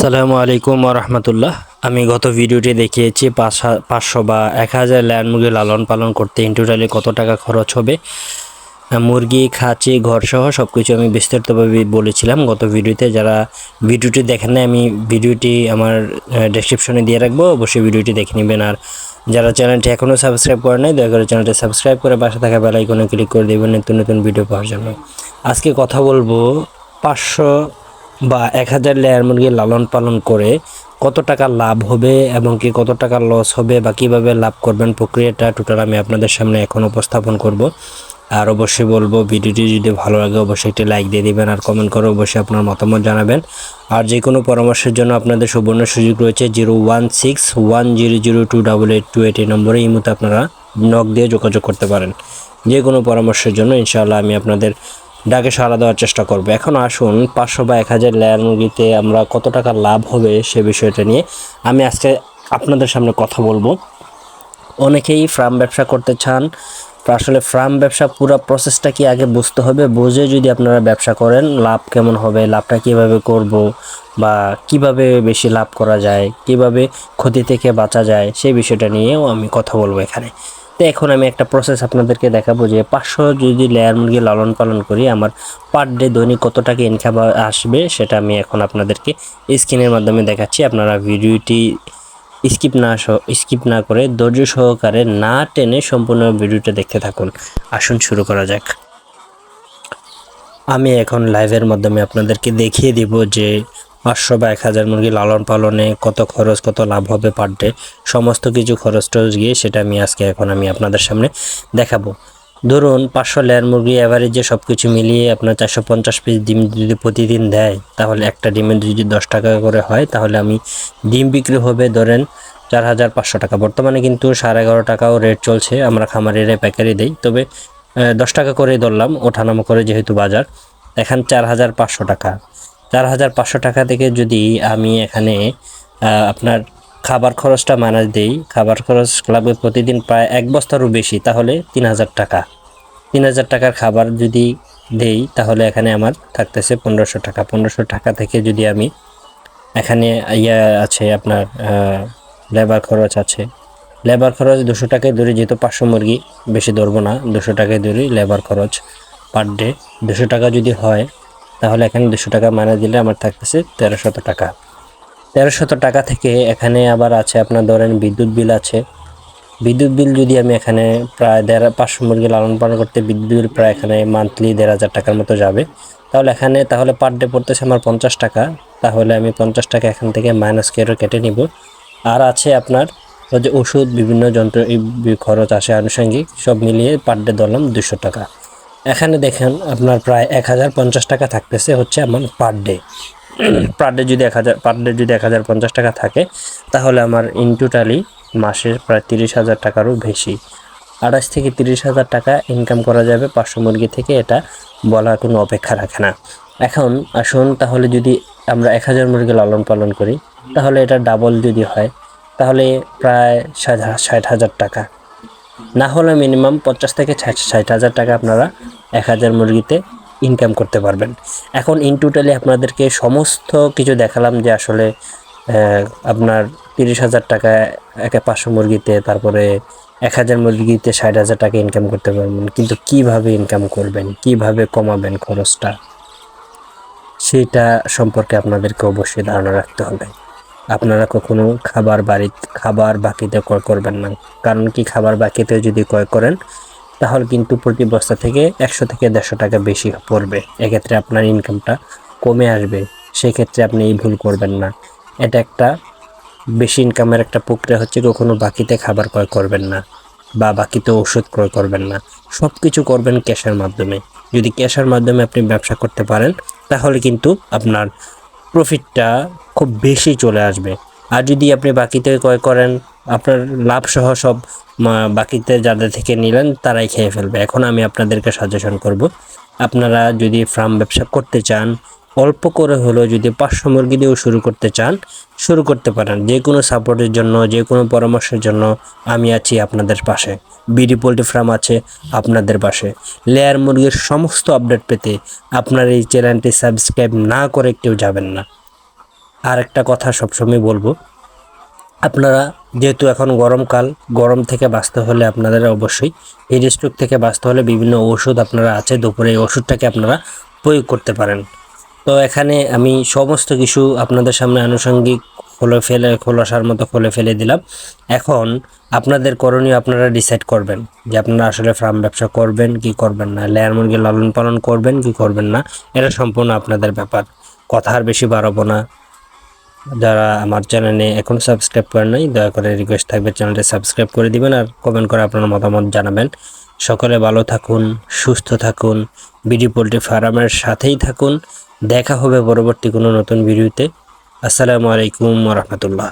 আসসালামু আলাইকুম রহমতুল্লাহ আমি গত ভিডিওটি দেখিয়েছি, পাঁচশো বা এক হাজার ল্যান্ড মুরগি লালন পালন করতে ইন টোটালি কত টাকা খরচ হবে? মুরগি, খাঁচি ঘর সহ সব কিছু আমি বিস্তারিতভাবে বলেছিলাম গত ভিডিওতে। যারা ভিডিওটি দেখেন নাই, আমি ভিডিওটি আমার ডেসক্রিপশনে দিয়ে রাখব, অবশ্যই ভিডিওটি দেখে নেবেন। আর যারা চ্যানেলটি এখনও সাবস্ক্রাইব করে নাই, দয়া করে চ্যানেলটি সাবস্ক্রাইব করে পাশে থাকা বেল আইকনে ক্লিক করে দেবেন নতুন নতুন ভিডিও পাওয়ার জন্য। আজকে কথা বলব পাঁচশো বা এক হাজার লেয়ার মুরগি লালন পালন করে কত টাকা লাভ হবে এবং কি কত টাকা লস হবে বা কীভাবে লাভ করবেন প্রক্রিয়াটা টোটাল আমি আপনাদের সামনে এখন উপস্থাপন করব। আর অবশ্যই বলব, ভিডিওটি যদি ভালো লাগে অবশ্যই একটি লাইক দিয়ে দিবেন আর কমেন্ট করে অবশ্যই আপনার মতামত জানাবেন। আর যে কোনো পরামর্শের জন্য আপনাদের সুবর্ণ সুযোগ রয়েছে zero one six one zero zero two double eight two eight এই নম্বরে এই মুহূর্তে আপনারা নক দিয়ে যোগাযোগ করতে পারেন। যে কোনো পরামর্শের জন্য ইনশাআল্লাহ আমি আপনাদের ডাকে সাড়া দেওয়ার চেষ্টা করব। এখন আসুন, পাঁচশো বা এক হাজার লেয়ার মুরগিতে আমরা কত টাকা লাভ হবে সে বিষয়টা নিয়ে আমি আজকে আপনাদের সামনে কথা বলব। অনেকেই ফার্ম ব্যবসা করতে চান, আসলে ফার্ম ব্যবসা পুরো প্রসেসটা কি আগে বুঝতে হবে, বুঝে যদি আপনারা ব্যবসা করেন, লাভ কেমন হবে, লাভটা কীভাবে করব বা কীভাবে বেশি লাভ করা যায়, কীভাবে ক্ষতি থেকে বাঁচা যায়, সেই বিষয়টা নিয়েও আমি কথা বলব এখানে। তো এখন আমি একটা প্রসেস আপনাদেরকে দেখাবো যে পাঁচশো যদি লেয়ার মুরগি লালন পালন করি, আমার পার ডে দৈনিক কত টাকা ইনকাম আসবে সেটা আমি এখন আপনাদেরকে স্ক্রিনের মাধ্যমে দেখাচ্ছি। আপনারা ভিডিওটি স্কিপ না স্কিপ না করে ধৈর্য সহকারে না টেনে সম্পূর্ণ ভিডিওটা দেখতে থাকুন। আসুন শুরু করা যাক। আমি এখন লাইভের মাধ্যমে আপনাদেরকে দেখিয়ে দিব যে পাঁচশো বা এক হাজার মুরগি লালন পালনে কত খরচ, কত লাভ হবে পার ডে সমস্ত কিছু খরচ টরচ গিয়ে সেটা আমি আজকে এখন আমি আপনাদের সামনে দেখাবো। ধরুন, পাঁচশো লেয়ার মুরগি অ্যাভারেজে সব কিছু মিলিয়ে আপনার চারশো পঞ্চাশ পিস ডিম যদি প্রতিদিন দেয়, তাহলে একটা ডিমের যদি দশ টাকা করে হয়, তাহলে আমি ডিম বিক্রি হবে ধরেন চার হাজার পাঁচশো টাকা। বর্তমানে কিন্তু সাড়ে এগারো টাকাও রেট চলছে, আমরা খামারিরা প্যাকারি দেই। তবে দশ টাকা করে ধরলাম, ওঠানামা করে যেহেতু বাজার, এখন চার হাজার পাঁচশো টাকা। চার হাজার পাঁচশো টাকা থেকে যদি আমি এখানে আপনার খাবার খরচটা মানাজ দিই, খাবার খরচ লাগবে প্রতিদিন প্রায় এক বস্তারও বেশি, তাহলে তিন হাজার টাকা। তিন হাজার টাকার খাবার যদি দেই, তাহলে এখানে আমার থাকতেছে পনেরোশো টাকা। পনেরোশো টাকা থেকে যদি আমি এখানে ইয়ে আছে আপনার লেবার খরচ আছে। লেবার খরচ দুশো টাকায় ধরি, যেহেতু পাঁচশো মুরগি, বেশি ধরবো না। দুশো টাকায় ধরি লেবার খরচ পার ডে দুশো টাকা যদি হয় তাহলে এখানে দুশো টাকা মানে দিলে আমার থাকতেছে তেরোশত টাকা। তেরোশত টাকা থেকে এখানে আবার আছে আপনার ধরেন বিদ্যুৎ বিল আছে। বিদ্যুৎ বিল যদি আমি এখানে প্রায় দেড়, পাঁচশো মুরগি লালন পালন করতে বিদ্যুৎ বিল প্রায় এখানে মান্থলি দেড় হাজার টাকার মতো যাবে। তাহলে এখানে, তাহলে পার ডে পড়তেছে আমার পঞ্চাশ টাকা। তাহলে আমি পঞ্চাশ টাকা এখান থেকে মাইনাস করে কেটে নিব। আর আছে আপনার যে ওষুধ, বিভিন্ন যন্ত্র খরচ আসে আনুষঙ্গিক, সব মিলিয়ে পার ডে ধরলাম দুশো টাকা। এখানে দেখেন আপনার প্রায় এক হাজার পঞ্চাশ টাকা থাকতেছে হচ্ছে আমার পার ডে পার ডে যদি এক হাজার পার ডে যদি এক হাজার পঞ্চাশ টাকা থাকে, তাহলে আমার ইন টোটালি মাসে প্রায় তিরিশ হাজার টাকারও বেশি। আঠাশ থেকে তিরিশ হাজার টাকা ইনকাম করা যাবে পাঁচশো মুরগি থেকে, এটা বলার কোনো অপেক্ষা রাখে না। এখন আসুন তাহলে যদি আমরা এক হাজার মুরগি লালন পালন করি, তাহলে এটা ডাবল যদি হয়, তাহলে প্রায় ষাট হাজার টাকা। না হলে মিনিমাম পঞ্চাশ থেকে ষাট ষাট হাজার টাকা আপনারা এক হাজার মুরগিতে ইনকাম করতে পারবেন। এখন ইন টোটালি আপনাদেরকে সমস্ত কিছু দেখালাম যে আসলে আপনার তিরিশ হাজার টাকা একে পাঁচশো মুরগিতে, তারপরে এক হাজার মুরগিতে ষাট হাজার টাকা ইনকাম করতে পারবেন। কিন্তু কীভাবে ইনকাম করবেন, কীভাবে কমাবেন খরচটা, সেটা সম্পর্কে আপনাদেরকে অবশ্যই ধারণা রাখতে হবে। আপনারা কখনো খাবার বাড়ি খাবার বাকিতে ক্রয় করবেন না। কারণ কি খাবার বাকিতে যদি ক্রয় করেন, তাহলে কিন্তু প্রতি বস্তা থেকে একশো থেকে দেড়শো টাকা বেশি পড়বে। এক্ষেত্রে আপনার ইনকামটা কমে আসবে। সেক্ষেত্রে আপনি এই ভুল করবেন না। এটা একটা বেশি ইনকামের একটা প্রক্রিয়া হচ্ছে কখনো বাকিতে খাবার ক্রয় করবেন না বা বাকিতে ওষুধ ক্রয় করবেন না। সব কিছু করবেন ক্যাশের মাধ্যমে। যদি ক্যাশের মাধ্যমে আপনি ব্যবসা করতে পারেন, তাহলে কিন্তু আপনার প্রফিটটা খুব বেশি চলে আসবে। আর যদি আপনি বাকিতে ক্রয় করেন, আপনার লাভ সহ সব বাকিতে যাদের থেকে নিলেন, তারাই খেয়ে ফেলবে। এখন আমি আপনাদেরকে সাজেশন করব, আপনারা যদি ফার্ম ব্যবসা করতে চান অল্প করে হলেও যদি পাঁচশো মুরগি দিয়েও শুরু করতে চান, শুরু করতে পারেন। যে কোনো সাপোর্টের জন্য, যে কোনো পরামর্শের জন্য আমি আছি আপনাদের পাশে। বিডি পোলট্রি ফার্ম আছে আপনাদের পাশে। লেয়ার মুরগির সমস্ত আপডেট পেতে আপনার এই চ্যানেলটি সাবস্ক্রাইব না করে কেউ যাবেন না। আর একটা কথা সবসময় বলব, আপনারা যেহেতু এখন গরমকাল গরম থেকে বাঁচতে হলে আপনাদের অবশ্যই হিট স্ট্রোক থেকে বাঁচতে হলে বিভিন্ন ওষুধ আপনারা আছে, দুপুরে এই ওষুধটাকে আপনারা প্রয়োগ করতে পারেন। তো এখানে আমি সমস্ত কিছু আপনাদের সামনে আনুষঙ্গিক খুলে ফেলে, খোলাসার মতো খুলে ফেলে দিলাম। এখন আপনাদের করণীয় আপনারা ডিসাইড করবেন যে আপনারা আসলে ফার্ম ব্যবসা করবেন কি করবেন না লেয়ার মুরগি লালন পালন করবেন কি করবেন না, এটা সম্পূর্ণ আপনাদের ব্যাপার। কথা আর বেশি বাড়াবো না। যারা আমার চ্যানেলে এখন সাবস্ক্রাইব করেন নাই, দয়া করে রিকোয়েস্ট থাকবে চ্যানেলটি সাবস্ক্রাইব করে দিবেন আর কমেন্ট করে আপনার মতামত জানাবেন। সকলে ভালো থাকুন, সুস্থ থাকুন, বিডি পোলট্রি ফার্মের সাথেই থাকুন। দেখা হবে পরবর্তী কোনো নতুন ভিডিওতে। আসসালামু আলাইকুম রহমতুল্লাহ।